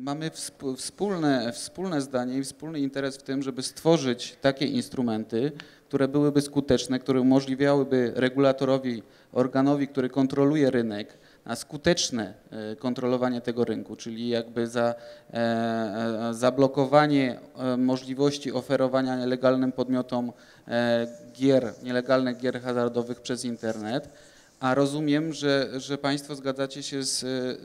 mamy wsp- wspólne, wspólne zdanie i wspólny interes w tym, żeby stworzyć takie instrumenty, które byłyby skuteczne, które umożliwiałyby regulatorowi, organowi, który kontroluje rynek, na skuteczne e, kontrolowanie tego rynku, czyli jakby za, e, e, zablokowanie e, możliwości oferowania nielegalnym podmiotom gier, nielegalnych gier hazardowych przez internet. A rozumiem, że, że Państwo zgadzacie się z,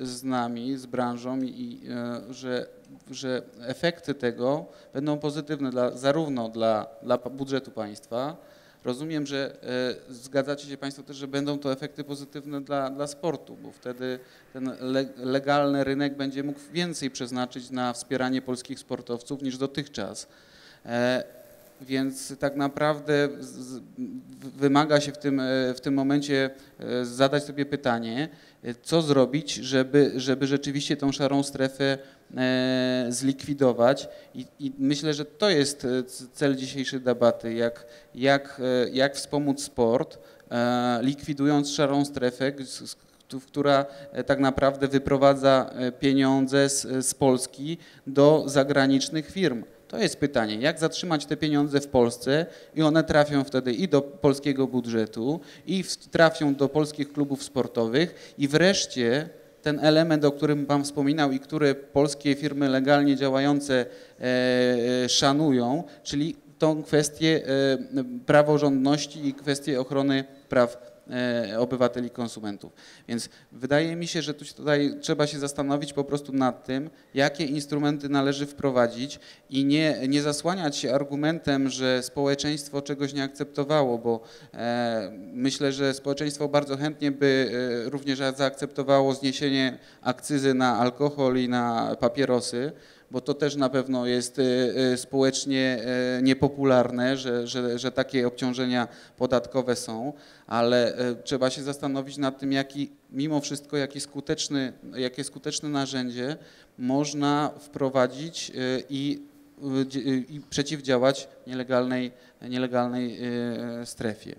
z nami, z branżą i e, że, że efekty tego będą pozytywne dla, zarówno dla, dla budżetu państwa. Rozumiem, że e, zgadzacie się Państwo też, że będą to efekty pozytywne dla, dla sportu, bo wtedy ten le, legalny rynek będzie mógł więcej przeznaczyć na wspieranie polskich sportowców niż dotychczas. E, Więc tak naprawdę wymaga się w tym, e, w tym momencie e, zadać sobie pytanie, e, co zrobić, żeby, żeby rzeczywiście tą szarą strefę zlikwidować. I, I myślę, że to jest cel dzisiejszej debaty, jak, jak, jak wspomóc sport, likwidując szarą strefę, która tak naprawdę wyprowadza pieniądze z, z Polski do zagranicznych firm. To jest pytanie, jak zatrzymać te pieniądze w Polsce i one trafią wtedy i do polskiego budżetu, i trafią do polskich klubów sportowych i wreszcie ten element, o którym Pan wspominał i który polskie firmy legalnie działające e, e, szanują, czyli tą kwestię e, praworządności i kwestię ochrony praw obywateli, konsumentów. Więc wydaje mi się, że tu- tutaj trzeba się zastanowić po prostu nad tym, jakie instrumenty należy wprowadzić i nie, nie zasłaniać się argumentem, że społeczeństwo czegoś nie akceptowało, bo e, myślę, że społeczeństwo bardzo chętnie by e, również zaakceptowało zniesienie akcyzy na alkohol i na papierosy, bo to też na pewno jest e, e, społecznie e, niepopularne, że, że, że takie obciążenia podatkowe są, ale trzeba się zastanowić nad tym, jaki mimo wszystko jaki skuteczny, jakie skuteczne narzędzie można wprowadzić i, i przeciwdziałać nielegalnej, nielegalnej strefie.